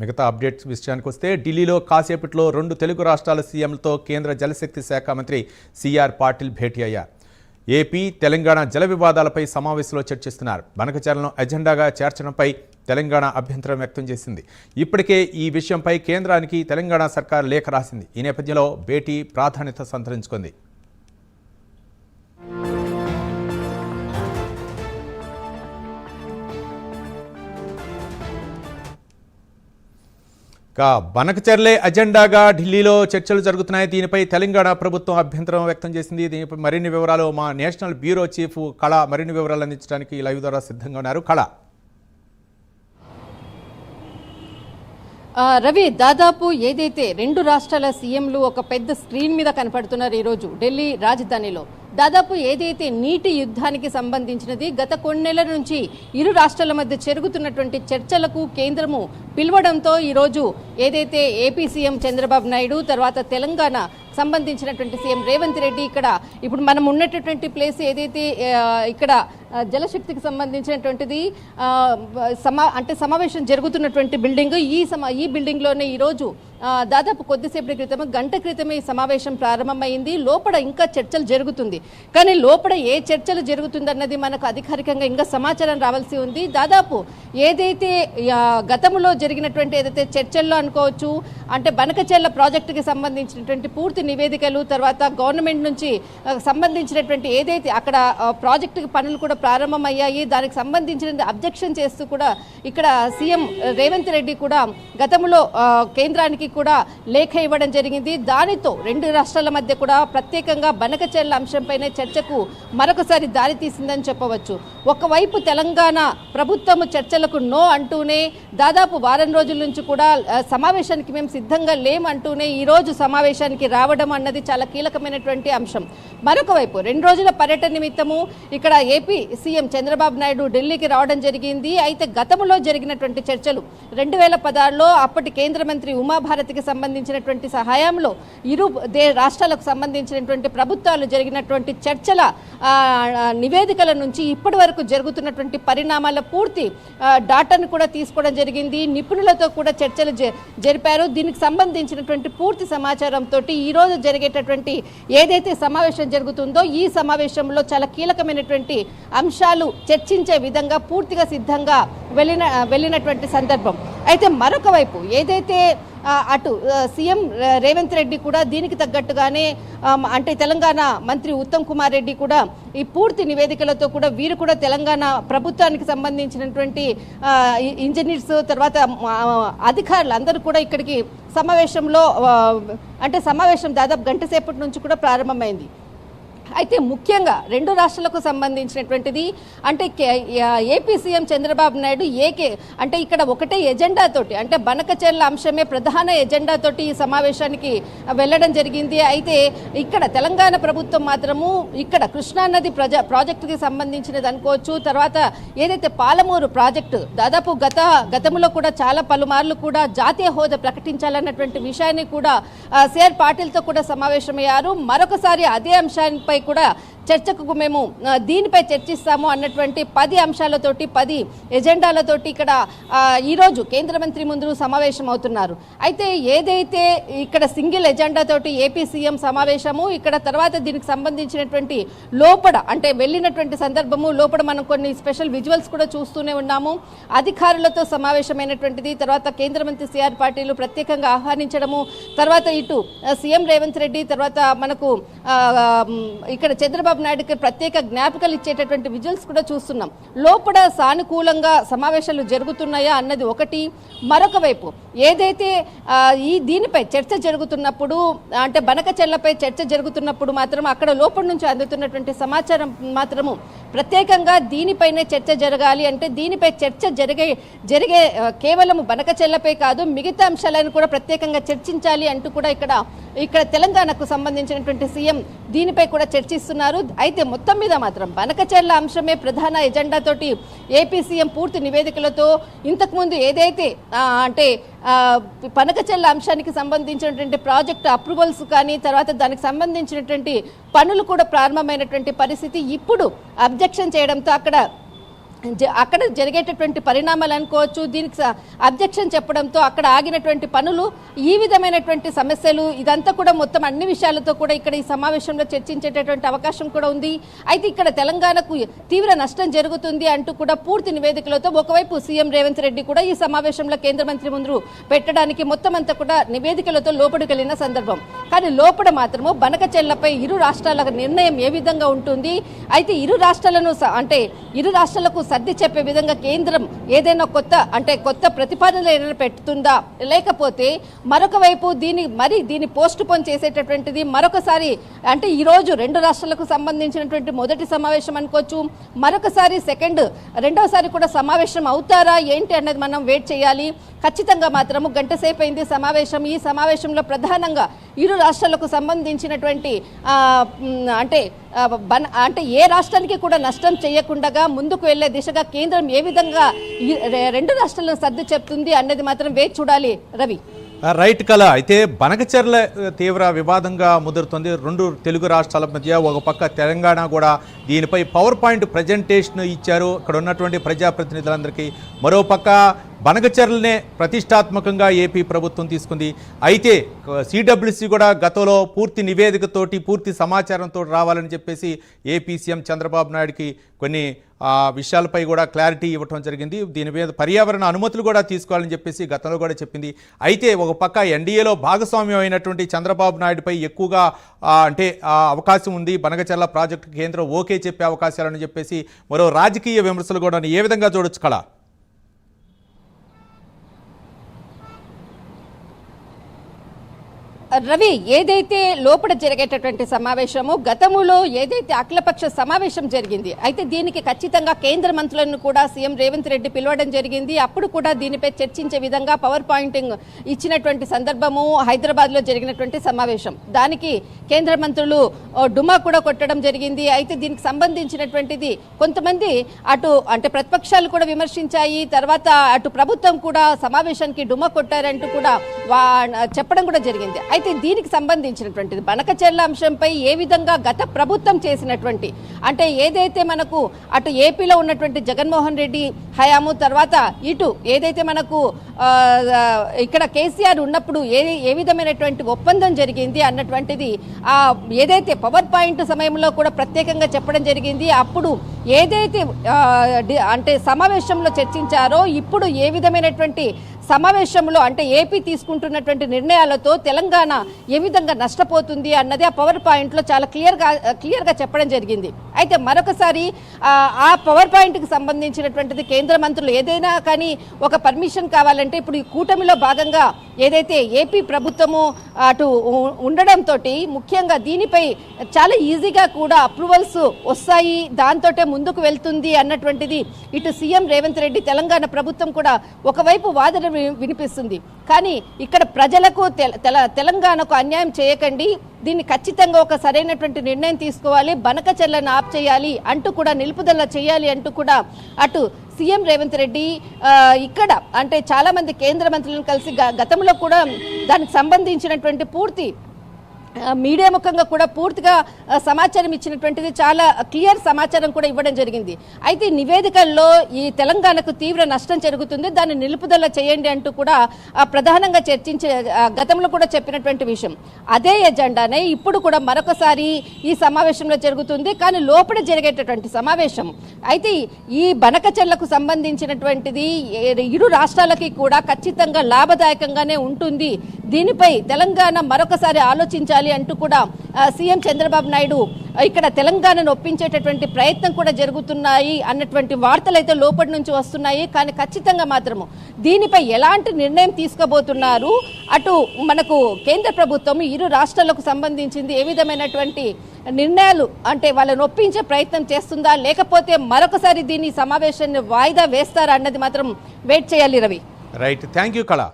మిగతా అప్డేట్స్ విషయానికి వస్తే ఢిల్లీలో కాసేపట్లో రెండు తెలుగు రాష్ట్రాల సీఎంలతో కేంద్ర జలశక్తి శాఖ మంత్రి సిఆర్ పాటిల్ భేటీ అయ్యారు. ఏపీ తెలంగాణ జల వివాదాలపై సమావేశంలో చర్చిస్తున్నారు. బనకచర్లను ఎజెండాగా చేర్చడంపై తెలంగాణ అభ్యంతరం వ్యక్తం చేసింది. ఇప్పటికే ఈ విషయంపై కేంద్రానికి తెలంగాణ సర్కార్ లేఖ రాసింది. ఈ నేపథ్యంలో భేటీ ప్రాధాన్యత సంతరించుకుంది. ఇక బనకచర్లే అజెండాగా ఢిల్లీలో చర్చలు జరుగుతున్నాయి. దీనిపై తెలంగాణ ప్రభుత్వం అభ్యంతరం వ్యక్తం చేసింది. దీనిపై మరిన్ని వివరాలు మా నేషనల్ బ్యూరో చీఫ్ కళ మరిన్ని వివరాలు అందించడానికి లైవ్ ద్వారా సిద్ధంగా ఉన్నారు. కళ. రవి దాదాపు ఏదైతే రెండు రాష్ట్రాల సీఎంలు ఒక పెద్ద స్క్రీన్ మీద కనపడుతున్నారు ఈరోజు ఢిల్లీ రాజధానిలో. దాదాపు ఏదైతే నీటి యుద్ధానికి సంబంధించినది గత కొన్నేళ్ళ నుంచి ఇరు రాష్ట్రాల మధ్య జరుగుతున్నటువంటి చర్చలకు కేంద్రము పిలవడంతో ఈరోజు ఏదైతే ఏపీ సీఎం చంద్రబాబు నాయుడు తర్వాత తెలంగాణ సంబంధించినటువంటి సీఎం రేవంత్ రెడ్డి ఇక్కడ ఇప్పుడు మనం ఉన్నటువంటి ప్లేస్ ఏదైతే ఇక్కడ జలశక్తికి సంబంధించినటువంటిది సమా అంటే సమావేశం జరుగుతున్నటువంటి బిల్డింగ్ ఈ సమా ఈ బిల్డింగ్లోనే ఈరోజు దాదాపు కొద్దిసేపటి క్రితం గంట క్రితమే ఈ సమావేశం ప్రారంభమైంది. లోపల ఇంకా చర్చలు జరుగుతుంది. కానీ లోపల ఏ చర్చలు జరుగుతుందన్నది మనకు అధికారికంగా ఇంకా సమాచారం రావాల్సి ఉంది. దాదాపు ఏదైతే గతంలో జరిగినటువంటి ఏదైతే చర్చల్లో అనుకోవచ్చు అంటే బనకచెల్ల ప్రాజెక్టుకి సంబంధించినటువంటి పూర్తి నివేదికలు తర్వాత గవర్నమెంట్ నుంచి సంబంధించినటువంటి ఏదైతే అక్కడ ప్రాజెక్టుకి పనులు కూడా ప్రారంభమయ్యాయి దానికి సంబంధించిన అబ్జెక్షన్ చేస్తూ కూడా ఇక్కడ సీఎం రేవంత్ రెడ్డి కూడా గతంలో కేంద్రానికి కూడా లేఖ ఇవ్వడం జరిగింది. దానితో రెండు రాష్ట్రాల మధ్య కూడా ప్రత్యేకంగా బనకచెల్ల అంశంపైనే చర్చకు మరొకసారి దారి తీసిందని చెప్పవచ్చు. ఒకవైపు తెలంగాణ ప్రభుత్వము చర్చలకు నో అంటూనే దాదాపు వారం రోజుల నుంచి కూడా సమావేశానికి మేము సిద్ధంగా లేమంటూనే ఈ రోజు సమావేశానికి రావడం అన్నది చాలా కీలకమైనటువంటి అంశం. మరొక వైపు రెండు రోజుల పర్యటన నిమిత్తము ఇక్కడ ఏపీ సీఎం చంద్రబాబు నాయుడు ఢిల్లీకి రావడం జరిగింది. అయితే గతంలో జరిగినటువంటి చర్చలు రెండు వేల పదహారులో అప్పటి కేంద్ర మంత్రి ఉమాభారతికి సంబంధించినటువంటి సహాయంలో ఇరు దే రాష్ట్రాలకు సంబంధించినటువంటి ప్రభుత్వాలు జరిగినటువంటి చర్చల నివేదికల నుంచి ఇప్పటి వరకు జరుగుతున్నటువంటి పరిణామాల పూర్తి డాటాను కూడా తీసుకోవడం జరిగింది. నిపుణులతో కూడా చర్చలు జ- జరిపారు. దీనికి సంబంధించినటువంటి పూర్తి సమాచారంతో ఈరోజు జరిగేటటువంటి ఏదైతే సమావేశం జరుగుతుందో ఈ సమావేశంలో చాలా కీలకమైనటువంటి అంశాలు చర్చించే విధంగా పూర్తిగా సిద్ధంగా వెళ్ళిన వెళ్ళినటువంటి సందర్భం. అయితే మరొక వైపు ఏదైతే అటు సీఎం రేవంత్ రెడ్డి కూడా దీనికి తగ్గట్టుగానే అంటే తెలంగాణ మంత్రి ఉత్తమ్ కుమార్ రెడ్డి కూడా ఈ పూర్తి నివేదికలతో కూడా వీరు కూడా తెలంగాణ ప్రభుత్వానికి సంబంధించినటువంటి ఇంజనీర్స్ తర్వాత అధికారులు అందరూ కూడా ఇక్కడికి సమావేశంలో అంటే సమావేశం దాదాపు గంట సేపటి నుంచి కూడా ప్రారంభమైంది. అయితే ముఖ్యంగా రెండు రాష్ట్రాలకు సంబంధించినటువంటిది అంటే ఏపీ సీఎం చంద్రబాబు నాయుడు ఏకే అంటే ఇక్కడ ఒకటే ఎజెండా తోటి అంటే బనకచర్ల అంశమే ప్రధాన ఎజెండా తోటి ఈ సమావేశానికి వెళ్ళడం జరిగింది. అయితే ఇక్కడ తెలంగాణ ప్రభుత్వం మాత్రము ఇక్కడ కృష్ణానది ప్రజా ప్రాజెక్టుకి సంబంధించినది అనుకోవచ్చు. తర్వాత ఏదైతే పాలమూరు ప్రాజెక్టు దాదాపు గత గతంలో కూడా చాలా పలుమార్లు కూడా జాతీయ హోదా ప్రకటించాలన్నటువంటి విషయాన్ని కూడా సిఆర్ పాటిల్తో కూడా సమావేశమయ్యారు. మరొకసారి అదే అంశాన్ని కూడా చర్చకు మేము దీనిపై చర్చిస్తాము అన్నటువంటి పది అంశాలతోటి పది ఎజెండాలతోటి ఇక్కడ ఈరోజు కేంద్ర మంత్రి ముందు సమావేశం అవుతున్నారు. అయితే ఏదైతే ఇక్కడ సింగిల్ ఎజెండా తోటి ఏపీ సీఎం సమావేశము ఇక్కడ తర్వాత దీనికి సంబంధించినటువంటి లోపల అంటే వెళ్ళినటువంటి సందర్భము లోపల మనం కొన్ని స్పెషల్ విజువల్స్ కూడా చూస్తూనే ఉన్నాము. అధికారులతో సమావేశమైనటువంటిది తర్వాత కేంద్ర మంత్రి సిఆర్ పాటిల్ ప్రత్యేకంగా ఆహ్వానించడము తర్వాత ఇటు సీఎం రేవంత్ రెడ్డి తర్వాత మనకు ఇక్కడ చంద్రబాబు నాయుడుకి ప్రత్యేక జ్ఞాపికలు ఇచ్చేటటువంటి విజువల్స్ కూడా చూస్తున్నాం. లోపల సానుకూలంగా సమావేశాలు జరుగుతున్నాయా అన్నది ఒకటి. మరొక వైపు ఏదైతే ఈ దీనిపై చర్చ జరుగుతున్నప్పుడు అంటే బనకచెల్లపై చర్చ జరుగుతున్నప్పుడు మాత్రం అక్కడ లోపల నుంచి అందుతున్నటువంటి సమాచారం మాత్రము ప్రత్యేకంగా దీనిపైనే చర్చ జరగాలి అంటే దీనిపై చర్చ జరిగే జరిగే కేవలం కేవలం బనకచెల్లపై కాదు మిగతా అంశాలను కూడా ప్రత్యేకంగా చర్చించాలి అంటూ కూడా ఇక్కడ ఇక్కడ తెలంగాణకు సంబంధించినటువంటి సీఎం దీనిపై కూడా చర్చిస్తున్నారు. అయితే మొత్తం మీద మాత్రం బనకచర్ల అంశమే ప్రధాన ఎజెండా తోటి ఏపీ సీఎం పూర్తి నివేదికలతో ఇంతకుముందు ఏదైతే అంటే పనకచెల్ల అంశానికి సంబంధించినటువంటి ప్రాజెక్టు అప్రూవల్స్ కానీ తర్వాత దానికి సంబంధించినటువంటి పనులు కూడా ప్రారంభమైనటువంటి పరిస్థితి ఇప్పుడు అబ్జెక్షన్ చేయడంతో అక్కడ అక్కడ జరిగేటటువంటి పరిణామాలు అనుకోవచ్చు దీనికి స- అబ్జెక్షన్ చెప్పడంతో అక్కడ ఆగినటువంటి పనులు ఈ విధమైనటువంటి సమస్యలు ఇదంతా కూడా మొత్తం అన్ని విషయాలతో కూడా ఇక్కడ ఈ సమావేశంలో చర్చించేటటువంటి అవకాశం కూడా ఉంది. అయితే ఇక్కడ తెలంగాణకు తీవ్ర నష్టం జరుగుతుంది అంటూ కూడా పూర్తి నివేదికలతో ఒకవైపు సీఎం రేవంత్ రెడ్డి కూడా ఈ సమావేశంలో కేంద్ర మంత్రి ముందు పెట్టడానికి మొత్తం అంతా కూడా నివేదికలతో లోపలికెళ్ళిన సందర్భం. కానీ లోపల మాత్రము బనకచెల్లపై ఇరు రాష్ట్రాల నిర్ణయం ఏ విధంగా ఉంటుంది? అయితే ఇరు రాష్ట్రాలను స- అంటే ఇరు రాష్ట్రాలకు సర్ది చెప్పే విధంగా కేంద్రం ఏదైనా కొత్త అంటే కొత్త ప్రతిపాదనలు ఏదైనా పెడుతుందా? లేకపోతే మరొక వైపు దీని మరి దీన్ని పోస్ట్ పోన్ చేసేటటువంటిది మరొకసారి అంటే ఈ రోజు రెండు రాష్ట్రాలకు సంబంధించినటువంటి మొదటి సమావేశం అనుకోవచ్చు మరొకసారి సెకండ్ రెండవసారి కూడా సమావేశం అవుతారా? ఏంటి అన్నది మనం వెయిట్ చేయాలి. ఖచ్చితంగా మాత్రము గంట సేపు అయింది సమావేశం. ఈ సమావేశంలో ప్రధానంగా ఇరు రాష్ట్రాలకు సంబంధించినటువంటి అంటే బన్ అంటే ఏ రాష్ట్రానికి కూడా నష్టం చేయకుండా ముందుకు వెళ్ళే దిశగా కేంద్రం ఏ విధంగా రెండు రాష్ట్రాలను సర్ది చెప్తుంది అన్నది మాత్రం వేచి చూడాలి రవి. రైట్ కళ. అయితే బనకచెర్ల తీవ్ర వివాదంగా ముదురుతుంది. రెండు తెలుగు రాష్ట్రాల మధ్య ఒక పక్క తెలంగాణ కూడా దీనిపై పవర్ పాయింట్ ప్రజెంటేషన్ ఇచ్చారు. అక్కడ ఉన్నటువంటి ప్రజాప్రతినిధులందరికీ మరో బనగచర్లనే ప్రతిష్టాత్మకంగా ఏపీ ప్రభుత్వం తీసుకుంది. అయితే సిడబ్ల్యూసి కూడా గతంలో పూర్తి నివేదికతోటి పూర్తి సమాచారంతో రావాలని చెప్పేసి ఏపీ సీఎం చంద్రబాబు నాయుడుకి కొన్ని విషయాలపై కూడా క్లారిటీ ఇవ్వటం జరిగింది. దీని మీద పర్యావరణ అనుమతులు కూడా తీసుకోవాలని చెప్పేసి గతంలో కూడా చెప్పింది. అయితే ఒక పక్క ఎన్డీఏలో భాగస్వామ్యం అయినటువంటి చంద్రబాబు నాయుడుపై ఎక్కువగా అంటే అవకాశం ఉంది. బనగచర్ల ప్రాజెక్టు కేంద్రం ఓకే చెప్పే అవకాశాలని చెప్పేసి మరో రాజకీయ విమర్శలు కూడా ఏ విధంగా చూడొచ్చు కళ? రవి ఏదైతే లోపల జరిగేటటువంటి సమావేశము గతములో ఏదైతే అఖిలపక్ష సమావేశం జరిగింది అయితే దీనికి ఖచ్చితంగా కేంద్ర మంత్రులను కూడా సీఎం రేవంత్ రెడ్డి పిలవడం జరిగింది. అప్పుడు కూడా దీనిపై చర్చించే విధంగా పవర్ పాయింటింగ్ ఇచ్చినటువంటి సందర్భము హైదరాబాద్లో జరిగినటువంటి సమావేశం. దానికి కేంద్ర మంత్రులు డుమా కూడా కొట్టడం జరిగింది. అయితే దీనికి సంబంధించినటువంటిది కొంతమంది అటు అంటే ప్రతిపక్షాలు కూడా విమర్శించాయి. తర్వాత అటు ప్రభుత్వం కూడా సమావేశానికి డుమా కొట్టారంటూ కూడా వా చెప్పడం కూడా జరిగింది. అయితే దీనికి సంబంధించినటువంటిది. బనకచెర్ల అంశంపై ఏ విధంగా గత ప్రభుత్వం చేసినటువంటి అంటే ఏదైతే మనకు అటు ఏపీలో ఉన్నటువంటి జగన్మోహన్ రెడ్డి హయాము తర్వాత ఇటు ఏదైతే మనకు ఇక్కడ కేసీఆర్ ఉన్నప్పుడు ఏ ఏ విధమైనటువంటి ఒప్పందం జరిగింది అన్నటువంటిది ఆ ఏదైతే పవర్ పాయింట్ సమయంలో కూడా ప్రత్యేకంగా చెప్పడం జరిగింది అప్పుడు ఏదైతే అంటే సమావేశంలో చర్చించారో ఇప్పుడు ఏ విధమైనటువంటి సమావేశంలో అంటే ఏపీ తీసుకుంటున్నటువంటి నిర్ణయాలతో తెలంగాణ ఏ విధంగా నష్టపోతుంది అన్నది ఆ పవర్ పాయింట్లో చాలా క్లియర్గా క్లియర్గా చెప్పడం జరిగింది. అయితే మరొకసారి ఆ, పవర్ పాయింట్కి సంబంధించినటువంటిది కేంద్ర మంత్రులు ఏదైనా కానీ ఒక పర్మిషన్ కావాలంటే ఇప్పుడు ఈ కూటమిలో భాగంగా ఏదైతే ఏపీ ప్రభుత్వము అటు ఉండడంతో ముఖ్యంగా దీనిపై చాలా ఈజీగా కూడా అప్రూవల్స్ వస్తాయి దాంతోటే ముందుకు వెళ్తుంది అన్నటువంటిది ఇటు సీఎం రేవంత్ రెడ్డి తెలంగాణ ప్రభుత్వం కూడా ఒకవైపు వాదన వినిపిస్తుంది. కానీ ఇక్కడ ప్రజలకు తెల- తెల- తెలంగాణకు అన్యాయం చేయకండి. దీన్ని ఖచ్చితంగా ఒక సరైనటువంటి నిర్ణయం తీసుకోవాలి. బనక చెల్లను ఆప్ చేయాలి అంటూ కూడా నిలుపుదల చేయాలి అంటూ కూడా అటు సీఎం రేవంత్ రెడ్డి ఇక్కడ అంటే చాలామంది కేంద్ర మంత్రులను కలిసి గతంలో కూడా దానికి సంబంధించినటువంటి పూర్తి మీడియా ముఖంగా కూడా పూర్తిగా సమాచారం ఇచ్చినటువంటిది చాలా క్లియర్ సమాచారం కూడా ఇవ్వడం జరిగింది. అయితే నివేదికల్లో ఈ తెలంగాణకు తీవ్ర నష్టం జరుగుతుంది దాన్ని నిలుపుదల చేయండి అంటూ కూడా ప్రధానంగా చర్చించే గతంలో కూడా చెప్పినటువంటి విషయం. అదే ఎజెండానే ఇప్పుడు కూడా మరొకసారి ఈ సమావేశంలో జరుగుతుంది కానీ లోపల జరిగేటటువంటి సమావేశం. అయితే ఈ బనకచెల్లకు సంబంధించినటువంటిది ఇరు రాష్ట్రాలకి కూడా ఖచ్చితంగా లాభదాయకంగానే ఉంటుంది. దీనిపై తెలంగాణ మరొకసారి ఆలోచించాలి. అంటూ కూడా సీఎం చంద్రబాబు నాయుడు ఇక్కడ తెలంగాణను ఒప్పించేటటువంటి ప్రయత్నం కూడా జరుగుతున్నాయి అన్నటువంటి వార్తలు అయితే లోపటి నుంచి వస్తున్నాయి. కానీ ఖచ్చితంగా మాత్రము దీనిపై ఎలాంటి నిర్ణయం తీసుకోబోతున్నారు? అటు మనకు కేంద్ర ప్రభుత్వం ఇరు రాష్ట్రాలకు సంబంధించింది ఏ విధమైనటువంటి నిర్ణయాలు అంటే వాళ్ళని ఒప్పించే ప్రయత్నం చేస్తుందా? లేకపోతే మరొకసారి దీని సమావేశాన్ని వాయిదా వేస్తారా అన్నది మాత్రం వెయిట్ చేయాలి రవి. రైట్. థ్యాంక్ యూ కళ.